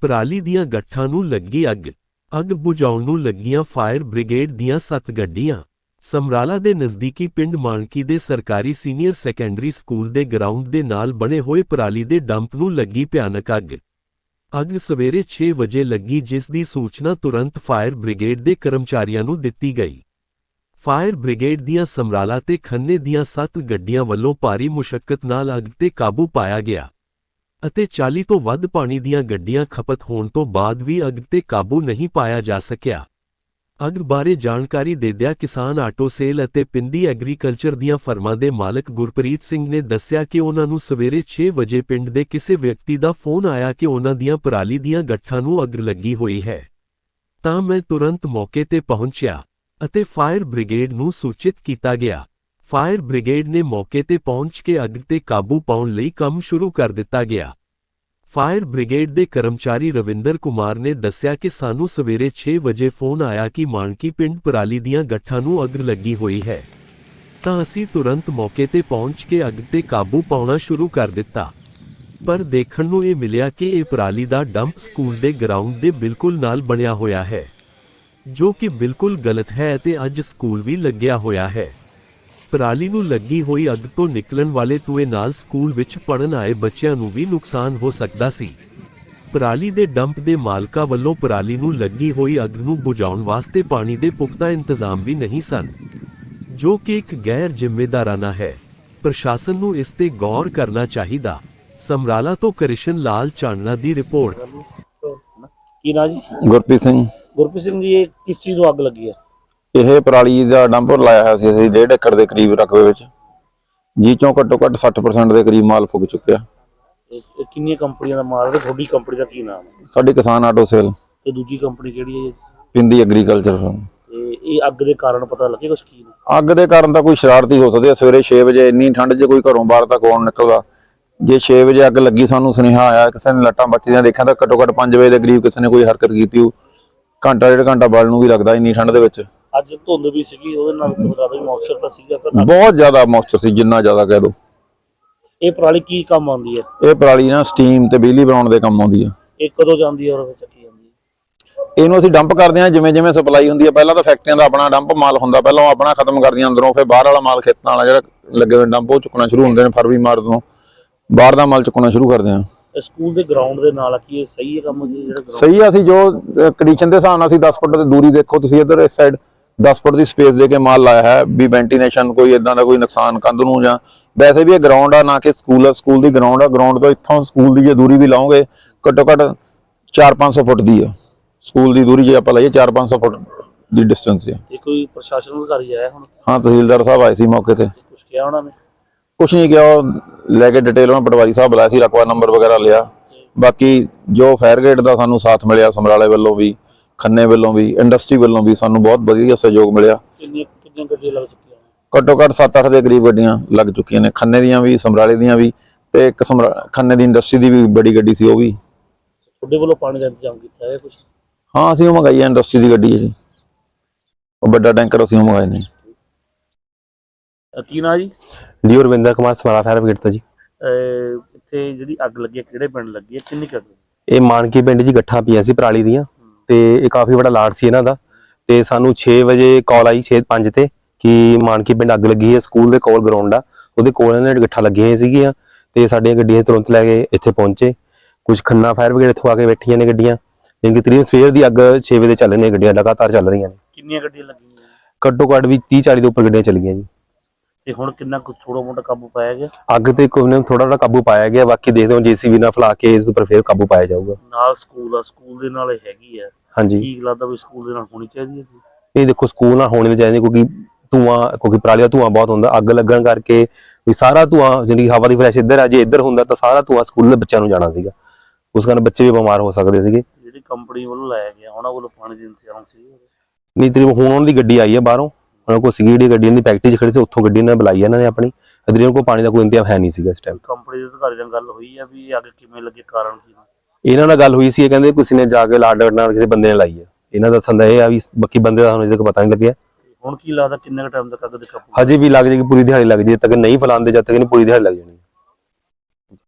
ਪਰਾਲੀ ਦੀਆਂ ਗੱਠਾਂ ਨੂੰ ਲੱਗੀ ਅੱਗ। ਅੱਗ ਬੁਝਾਉਣ ਨੂੰ ਲੱਗੀਆਂ ਫਾਇਰ ਬ੍ਰਿਗੇਡ ਦੀਆਂ 7 ਗੱਡੀਆਂ। ਸਮਰਾਲਾ ਦੇ ਨਜ਼ਦੀਕੀ ਪਿੰਡ ਮਾਨਕੀ ਦੇ ਸਰਕਾਰੀ ਸੀਨੀਅਰ ਸੈਕੰਡਰੀ ਸਕੂਲ ਦੇ ਗਰਾਊਂਡ ਦੇ ਨਾਲ ਬਣੇ ਹੋਏ ਪਰਾਲੀ ਦੇ ਡੰਪ ਨੂੰ ਲੱਗੀ ਭਿਆਨਕ ਅੱਗ। ਅੱਗ ਸਵੇਰੇ 6 ਵਜੇ ਲੱਗੀ, ਜਿਸ ਦੀ ਸੂਚਨਾ ਤੁਰੰਤ ਫਾਇਰ ਬ੍ਰਿਗੇਡ ਦੇ ਕਰਮਚਾਰੀਆਂ ਨੂੰ ਦਿੱਤੀ ਗਈ। ਫਾਇਰ ਬ੍ਰਿਗੇਡ ਦੀਆਂ ਸਮਰਾਲਾ ਤੇ ਖੰਨੇ ਦੀਆਂ 7 ਗੱਡੀਆਂ ਵੱਲੋਂ ਭਾਰੀ ਮੁਸ਼ਕਲ ਨਾਲ ਅੱਗ ਤੇ ਕਾਬੂ ਪਾਇਆ ਗਿਆ। ਅਤੇ 40 ਤੋਂ ਵੱਧ ਪਾਣੀ ਦੀਆਂ ਗੱਡੀਆਂ ਖਪਤ ਹੋਣ ਤੋਂ ਬਾਅਦ ਵੀ ਅੱਗ ਤੇ ਕਾਬੂ ਨਹੀਂ ਪਾਇਆ ਜਾ ਸਕਿਆ। ਅੱਗ ਬਾਰੇ ਜਾਣਕਾਰੀ ਦੇਦਿਆਂ ਕਿਸਾਨ ਆਟੋ ਸੇਲ ਅਤੇ ਪਿੰਦੀ ਐਗਰੀਕਲਚਰ ਦੀਆਂ ਫਰਮਾਂ ਦੇ ਮਾਲਕ ਗੁਰਪ੍ਰੀਤ ਸਿੰਘ ਨੇ ਦੱਸਿਆ ਕਿ ਉਹਨਾਂ ਨੂੰ ਸਵੇਰੇ 6 ਵਜੇ ਪਿੰਡ ਦੇ ਕਿਸੇ ਵਿਅਕਤੀ ਦਾ ਫੋਨ ਆਇਆ ਕਿ ਉਹਨਾਂ ਦੀਆਂ ਪਰਾਲੀ ਦੀਆਂ ਗੱਠਾਂ ਨੂੰ ਅੱਗ ਲੱਗੀ ਹੋਈ ਹੈ। ਤਾਂ ਮੈਂ ਤੁਰੰਤ ਮੌਕੇ ਤੇ ਪਹੁੰਚਿਆ ਅਤੇ ਫਾਇਰ ਬ੍ਰਿਗੇਡ ਨੂੰ ਸੂਚਿਤ ਕੀਤਾ ਗਿਆ। ਫਾਇਰ ਬ੍ਰਿਗੇਡ ਨੇ ਮੌਕੇ ਤੇ ਪਹੁੰਚ ਕੇ ਅੱਗ ਤੇ ਕਾਬੂ ਪਾਉਣ ਲਈ ਕੰਮ ਸ਼ੁਰੂ ਕਰ ਦਿੱਤਾ ਗਿਆ। ਫਾਇਰ ਬ੍ਰਿਗੇਡ ਦੇ ਕਰਮਚਾਰੀ ਰਵਿੰਦਰ ਕੁਮਾਰ ਨੇ ਦੱਸਿਆ ਕਿ ਸਾਨੂੰ ਸਵੇਰੇ 6 ਵਜੇ ਫੋਨ ਆਇਆ ਕਿ ਮਾਨਕੀ ਪਿੰਡ ਪਰਾਲੀ ਦੀਆਂ ਗੱਠਾਂ ਨੂੰ ਅੱਗ ਲੱਗੀ ਹੋਈ ਹੈ। ਤਾਂ ਅਸੀਂ ਤੁਰੰਤ ਮੌਕੇ ਤੇ ਪਹੁੰਚ ਕੇ ਅੱਗ ਤੇ ਕਾਬੂ ਪਾਉਣਾ ਸ਼ੁਰੂ ਕਰ ਦਿੱਤਾ। ਪਰ ਦੇਖਣ ਨੂੰ ਇਹ ਮਿਲਿਆ ਕਿ ਇਹ ਪਰਾਲੀ ਦਾ ਡੰਪ ਸਕੂਲ ਦੇ ਗਰਾਊਂਡ ਦੇ ਬਿਲਕੁਲ ਨਾਲ ਬਣਿਆ ਹੋਇਆ ਹੈ, ਜੋ ਕਿ ਬਿਲਕੁਲ ਗਲਤ ਹੈ ਅਤੇ ਅੱਜ ਸਕੂਲ ਵੀ ਲੱਗਿਆ ਹੋਇਆ ਹੈ। ਪਰਾਲੀ ਨੂੰ ਲੱਗੀ ਹੋਈ ਅੱਗ ਤੋਂ ਨਿਕਲਣ ਵਾਲੇ ਧੂਏ ਨਾਲ ਸਕੂਲ ਵਿੱਚ ਪੜਨ ਆਏ ਬੱਚਿਆਂ ਨੂੰ ਵੀ ਨੁਕਸਾਨ ਹੋ ਸਕਦਾ ਸੀ। ਪਰਾਲੀ ਦੇ ਡੰਪ ਦੇ ਮਾਲਕਾਂ ਵੱਲੋਂ ਪਰਾਲੀ ਨੂੰ ਲੱਗੀ ਹੋਈ ਅੱਗ ਨੂੰ ਬੁਝਾਉਣ ਵਾਸਤੇ ਪਾਣੀ ਦੇ ਪੁਖਤਾ ਇੰਤਜ਼ਾਮ ਵੀ ਨਹੀਂ ਸਨ ਜੋ ਕਿ ਇੱਕ ਗੈਰ ਜ਼ਿੰਮੇਵਾਰਾਨਾ ਹੈ। ਪ੍ਰਸ਼ਾਸਨ ਨੂੰ ਇਸ ਤੇ ਗੌਰ ਕਰਨਾ ਚਾਹੀਦਾ। ਸਮਰਾਲਾ ਤੋਂ ਕ੍ਰਿਸ਼ਨ ਲਾਲ ਚਾਨਣਾ ਦੀ ਰਿਪੋਰਟ। ਕੀ ਨਾ ਜੀ? ਗੁਰਪ੍ਰੀਤ ਸਿੰਘ। ਗੁਰਪ੍ਰੀਤ ਸਿੰਘ ਜੀ ਇਹ ਕਿਸ ਚੀਜ਼ ਨੂੰ ਅੱਗ ਲੱਗੀ ਹੈ? ਇਹ ਪਰਾਲੀ ਦਾ ਡੰਪਰ ਲਾਇਆ ਹੋਇਆ ਸੀ ਅਸੀਂ 1.5 ਏਕੜ ਦੇ ਕਰੀਬ ਰਕਬੇ ਵਿੱਚ। ਜੀ ਚੋਂ ਘੱਟੋ ਘੱਟ 60% ਦੇ ਕਰੀਬ ਮਾਲ ਫੁੱਕ ਚੁੱਕਿਆ। ਇਹ ਕਿੰਨੀਆਂ ਕੰਪਨੀਆਂ ਦਾ ਮਾਲ? ਹੈ ਤੁਹਾਡੀ ਕੰਪਨੀ ਦਾ ਕੀ ਨਾਮ? ਹੈ ਸਾਡੀ ਕਿਸਾਨ ਆਟੋ ਸੇਲ। ਤੇ ਦੂਜੀ ਕੰਪਨੀ ਕਿਹੜੀ ਹੈ ਪਿੰਦੀ ਐਗਰੀਕਲਚਰ ਇਹ ਅੱਗ ਦੇ ਕਾਰਨ ਪਤਾ ਲੱਗੇ ਕੁਛ ਕੀ? ਨੇ ਅੱਗ ਦੇ ਕਾਰਨ ਤਾਂ ਕੋਈ ਸ਼ਰਾਰਤੀ ਹੋ ਸਕਦੀ ਹੈ। ਸਵੇਰੇ 6 ਵਜੇ ਇੰਨੀ ਠੰਡ 'ਚ ਕੋਈ ਘਰੋਂ ਬਾਹਰ ਤਾਂ ਕੌਣ ਨਿਕਲਦਾ? ਜੇ 6 ਵਜੇ ਅੱਗ ਲੱਗੀ ਸਾਨੂੰ ਸੁਨੇਹਾ ਆਇਆ ਕਿਸੇ ਨੇ ਲੱਟਾਂ ਬੱਚੀਆਂ ਦੇਖਿਆ ਤਾਂ ਘੱਟੋ ਘੱਟ 5 ਵਜੇ ਦੇ ਕਰੀਬ ਕਿਸੇ ਨੇ ਕੋਈ ਹਰਕਤ ਕੀਤੀ ਹੋ ਘੰਟਾ ਡੇਢ ਘੰਟਾ ਬਲ ਨੂੰ ਵੀ ਲੱਗਦਾ ਇੰਨੀ ਠੰਡ ਦੇ ਵਿੱਚ। ਅੱਜ ਧੁੰਦ ਵੀ ਸੀਗੀ ਉਹਦੇ ਨਾਲ ਸਮਰਾਲਾ ਵੀ ਮੌਸਰ ਤਾਂ ਸੀਗਾ ਪਰ ਬਹੁਤ ਜ਼ਿਆਦਾ ਮੌਸਚਰ ਸੀ ਜਿੰਨਾ ਜ਼ਿਆਦਾ ਕਹਿ ਦੋ। ਇਹ ਪਰਾਲੀ ਕੀ ਕੰਮ ਆਉਂਦੀ ਹੈ? ਇਹ ਪਰਾਲੀ ਨਾ ਸਟੀਮ ਤੇ ਬਿਜਲੀ ਬਣਾਉਣ ਦੇ ਕੰਮ ਆਉਂਦੀ ਆ। ਇਹ ਕਦੋਂ ਜਾਂਦੀ ਹੈ ਔਰ ਚੱਕੀ ਜਾਂਦੀ ਹੈ? ਇਹਨੂੰ ਅਸੀਂ ਡੰਪ ਕਰਦੇ ਹਾਂ ਜਿਵੇਂ ਜਿਵੇਂ ਸਪਲਾਈ ਹੁੰਦੀ ਹੈ। ਪਹਿਲਾਂ ਤਾਂ ਫੈਕਟਰੀਆਂ ਦਾ ਆਪਣਾ ਡੰਪ ਮਾਲ ਹੁੰਦਾ ਪਹਿਲਾਂ ਉਹ ਆਪਣਾ ਖਤਮ ਕਰਦੀਆਂ ਅੰਦਰੋਂ ਫਿਰ ਬਾਹਰ ਵਾਲਾ ਮਾਲ ਖੇਤਾਂ ਵਾਲਾ ਜਿਹੜਾ ਲੱਗੇ ਹੋਏ ਡੰਪ ਉਹ ਚੁੱਕਣਾ ਸ਼ੁਰੂ ਹੁੰਦੇ ਨੇ ਫਰਵਰੀ ਮਾਰਚ ਤੋਂ। ਬਾਹਰ ਦਾ ਮਾਲ ਚੁੱਕਣਾ ਸ਼ੁਰੂ ਕਰਦੇ ਹਾਂ। ਇਹ ਸਕੂਲ ਦੇ ਗਰਾਊਂਡ ਦੇ ਨਾਲ ਕੀ ਇਹ ਸਹੀ ਹੈ ਕੰਮ ਜੀ ਜਿਹੜਾ ground- ਸਹੀ ਆ ਅਸੀਂ ਜੋ ਕੰਡੀਸ਼ਨ ਦੇ ਹਿਸਾਬ ਨਾਲ ਅਸੀਂ 10 ਫੁੱਟ ਦੀ ਦੂਰੀ ਦੇਖੋ ਤੁਸੀਂ ਇੱਧਰ ਇਸ ਸਾਈਡ 10 ਫੁੱਟ ਦੀ ਸਪੇਸ ਦੇ ਕੇ ਮਾਲ ਲਾਇਆ ਹੈ ਵੀ ਵੈਂਟੀਲੇਸ਼ਨ ਕੋਈ ਇਦਾਂ ਦਾ ਕੋਈ ਨੁਕਸਾਨ ਕੰਧ ਨੂੰ ਜਾਂ ਵੈਸੇ ਵੀ ਇਹ ਗਰਾਊਂਡ ਆ ਨਾ ਕਿ ਸਕੂਲ ਆ ਸਕੂਲ ਦੀ ਗਰਾਊਂਡ ਆ ਗਰਾਊਂਡ ਤੋਂ ਇੱਥੋਂ ਸਕੂਲ ਦੀ ਜੇ ਦੂਰੀ ਵੀ ਲਾਓਗੇ ਘੱਟੋ ਘੱਟ 4-500 ਫੁੱਟ ਦੀ ਆ। ਸਕੂਲ ਦੀ ਦੂਰੀ ਜੇ ਆਪਾਂ ਲਈਏ 4-500 ਫੁੱਟ ਦੀ ਡਿਸਟੈਂਸ ਆ। ਤੇ ਕੋਈ ਪ੍ਰਸ਼ਾਸਨ ਅਧਿਕਾਰੀ ਆਇਆ ਹੁਣ? ਹਾਂ ਤਹਿਸੀਲਦਾਰ ਸਾਹਿਬ ਆਏ ਸੀ ਮੌਕੇ ਤੇ। ਕੁਝ ਕਿਹਾ ਉਹਨਾਂ ਨੇ? ਕੁਛ ਨਹੀਂ ਕਿਹਾ ਉਹ ਲੈ ਕੇ ਡਿਟੇਲ ਉਹਨਾਂ ਪਟਵਾਰੀ ਸਾਹਿਬ ਬੁਲਾਇਆ ਸੀ ਰਕਵਾ ਨੰਬਰ ਵਗੈਰਾ ਲਿਆ। ਬਾਕੀ ਜੋ ਫਾਇਰ ਗੇਟ ਦਾ ਸਾਨੂੰ ਸਾਥ ਮਿਲਿਆ ਸਮਰਾਲੇ ਵੱਲੋਂ ਵੀ ਖੰਨੇ ਵੱਲੋਂ ਵੀ ਇੰਡਸਟਰੀ ਵੱਲੋਂ ਵੀ ਸਾਨੂੰ ਬਹੁਤ ਵਧੀਆ ਸਹਿਯੋਗ ਮਿਲਿਆ। ਕਿੰਨੀਆਂ ਕਿੰਨੀਆਂ ਗੱਡੀਆਂ ਲੱਗ ਚੁੱਕੀਆਂ ਨੇ? ਘੱਟੋ ਘੱਟ 7-8 ਦੇ ਕਰੀਬ ਗੱਡੀਆਂ ਲੱਗ ਚੁੱਕੀਆਂ ਨੇ। ਖੰਨੇ ਦੀਆਂ ਵੀ ਸਮਰਾਲੇ ਦੀਆਂ ਵੀ ਤੇ ਇੱਕ ਖੰਨੇ ਦੀ ਇੰਡਸਟਰੀ ਦੀ ਵੀ ਬੜੀ ਗੱਡੀ ਸੀ ਉਹ ਵੀ। ਤੁਹਾਡੇ ਵੱਲੋਂ ਪਾਣੀ ਦਾ ਇੰਤਜ਼ਾਮ ਕੀਤਾ ਹੈ ਕੁਝ ਹਾਂ ਅਸੀਂ ਉਹ ਮੰਗਾਈ ਹੈ ਇੰਡਸਟਰੀ ਦੀ ਗੱਡੀ ਹੈ ਜੀ। ਉਹ ਵੱਡਾ ਟੈਂਕਰ ਅਸੀਂ ਉਹ ਮੰਗਾਏ ਨੇ। ਕੀ ਨਾ ਜੀ? ਡੀ ਰਵਿੰਦਰ ਕੁਮਾਰ ਸਮਾਰਾ ਫਾਇਰ ਬ੍ਰਿਗੇਡ ਤੋਂ ਜੀ। ਅਹ ਇੱਥੇ ਜਿਹੜੀ ਅੱਗ ਲੱਗੀ ਹੈ ਕਿਹੜੇ ਪਿੰਡ ਲੱਗੀ ਹੈ? ਕਿੰਨੀ ਕੁ ਅੱਗ ਲੱਗੀ? ਇਹ ਮਾਨਕੀ ਪਿੰਡ ਜੀ ਗੱਠਾਂ ਪਈਆਂ ਸੀ ਪਰਾਲੀ ਦੀਆਂ। ਤੇ ਇਹ ਕਾਫੀ ਵੱਡਾ ਲਾਟ ਸੀ ਇਹਨਾਂ ਦਾ। ਤੇ ਸਾਨੂੰ 6 ਵਜੇ ਕਾਲ ਆਈ 6:05 ਤੇ ਕਿ ਮਾਨਕੀ ਪਿੰਡ ਅੱਗ ਲੱਗੀ ਹੈ ਸਕੂਲ ਦੇ ਕੋਲ ਗਰਾਊਂਡ ਆ। ਉਹਦੇ ਕੋਲ ਇਹਨਾਂ ਨੇ ਗੱਠਾਂ ਲੱਗੀਆਂ ਸੀਗੀਆਂ ਤੇ ਸਾਡੀਆਂ ਗੱਡੀਆਂ ਤੁਰੰਤ ਲੈ ਕੇ ਇੱਥੇ ਪਹੁੰਚੇ। ਕੁਝ ਖੰਨਾ ਫਾਇਰ ਬ੍ਰਿਗੇਡ ਇੱਥੋਂ ਆ ਕੇ ਬੈਠੀਆਂ ਨੇ ਗੱਡੀਆਂ। ਜਿੰਨ ਕਿ ਤਰੀਨ ਸਵੇਰ ਦੀ ਅੱਗ 6 ਵਜੇ ਚੱਲ ਰਹੀਆਂ ਗੱਡੀਆਂ ਲਗਾਤਾਰ ਚੱਲ ਰਹੀਆਂ ਨੇ। ਕਿੰਨੀਆਂ ਗੱਡੀਆਂ ਲੱਗੀਆਂ ਘੱਟੋ ਘੱਟ ਵੀ 30 40 ਦੇ ਉੱਪਰ ਗੱਡੀਆਂ ਚੱਲੀਆਂ ਜੀ। ਤੇ ਹੁਣ ਕਿੰਨਾ ਕੁ ਥੋੜਾ ਮੋਟਾ ਕਾਬੂ ਪਾਇਆ ਗਿਆ? ਅੱਗ ਤੇ ਕੋਈ ਨਾ ਥੋੜਾ ਥੋੜਾ ਕਾਬੂ ਪਾਇਆ ਗਿਆ ਬਾਕੀ ਦੇਖਦੇ ਹਾਂ ਜੀਸੀਬੀ ਨਾਲ ਫਲਾ ਕੇ ਇਸ ਉੱਪਰ ਫੇਰ ਕਾਬੂ ਪਾਇਆ ਜਾਊਗਾ। ਨਾਲ ਸਕੂਲ ਆ ਸਕੂਲ ਦੇ ਨਾਲ ਹੈਗੀ ਆ। ਹਾਂਜੀ। ਕੀ ਲੱਗਦਾ ਵੀ ਸਕੂਲ ਦੇ ਨਾਲ ਹੋਣੀ ਚਾਹੀਦੀ ਹੈ ਜੀ? ਇਹ ਦੇਖੋ ਸਕੂਲ ਨਾ ਹੋਣੇ ਚਾਹੀਦੇ ਕਿਉਂਕਿ ਧੂਆਂ ਕਿਉਂਕਿ ਪਰਾਲੀ ਦਾ ਧੂਆਂ ਬਹੁਤ ਹੁੰਦਾ ਅੱਗ ਲੱਗਣ ਕਰਕੇ ਵੀ ਸਾਰਾ ਧੂਆਂ ਜਿਹੜੀ ਹਵਾ ਦੀ ਫਲੈਸ਼ ਇੱਧਰ ਆ ਜੇ ਇੱਧਰ ਹੁੰਦਾ ਤਾਂ ਸਾਰਾ ਧੂਆਂ ਸਕੂਲ ਦੇ ਬੱਚਿਆਂ ਨੂੰ ਜਾਣਾ ਸੀਗਾ। ਉਸ ਕਾਰਨ ਬੱਚੇ ਵੀ ਬਿਮਾਰ ਹੋ ਸਕਦੇ ਸੀਗੇ। ਜਿਹੜੀ ਕੰਪਨੀ ਵੱਲੋਂ ਲਾਇਆ ਗਿਆ ਉਹਨਾਂ ਵੱਲੋਂ ਪਾਣੀ ਦੇ ਇੰਤਜ਼ਾਮ ਸੀ। ਨਹੀਂ ਤਰੀ ਹੁਣ ਉਹਨਾਂ ਦੀ ਗੱਡੀ ਆਈ ਹੈ ਬਾਹਰੋਂ। ਉਹਨਾਂ ਕੋਲ ਸੀਗੀ ਜਿਹੜੀ ਗੱਡੀ ਦੀ ਫੈਕਟਰੀ 'ਚ ਖੜੀ ਸੀ ਉੱਥੋਂ ਗੱਡੀ ਇਹਨਾਂ ਨੇ ਬੁਲਾਈ ਇਹਨਾਂ ਨੇ ਆਪਣੀ। ਅਦਰੀਆਂ ਕੋਲ ਪਾਣੀ ਦਾ ਕੋਈ ਇੰਤਜ਼ਾਮ ਹੈ ਨਹੀਂ ਸੀਗਾ ਇਸ ਟਾਈਮ ਕੰਪਨੀ ਦੇ ਅਧਿਕਾਰੀ ਨਾਲ ਗੱਲ ਹੋਈ ਆ ਵੀ ਇਹ ਅੱਗ ਕਿਵੇਂ ਲੱਗੀ ਕਾਰਨ ਕੀ ਇਹਨਾਂ ਨਾਲ ਗੱਲ ਹੋਈ ਸੀ ਇਹ ਕਹਿੰਦੇ ਕਿਸੇ ਨੇ ਜਾ ਕੇ ਲਾਡ ਨਾਲ ਕਿਸੇ ਬੰਦੇ ਨੇ ਲਾਈ ਹੈ ਇਹਨਾਂ ਦਾ ਸੰਦਾ ਇਹ ਆ ਵੀ ਬਾਕੀ ਬੰਦੇ ਦਾ ਸਾਨੂੰ ਅਜੇ ਤੱਕ ਪਤਾ ਨਹੀਂ ਲੱਗਿਆ। ਹੁਣ ਕੀ ਲੱਗਦਾ ਕਿੰਨੇ ਕ ਟਾਈਮ ਤੱਕ ਅੱਗ ਦੇ ਕਾਬੂ ਹਜੇ ਵੀ ਲੱਗ ਜਾਏਗੀ ਪੂਰੀ ਦਿਹਾੜੀ ਲੱਗ ਜੇ ਤੱਕ ਨਹੀਂ ਫਲਾਉਂਦੇ ਜਦ ਤੱਕ ਨਹੀਂ ਪੂਰੀ ਦਿਹਾੜੀ ਲੱਗ ਜਾਣੀ।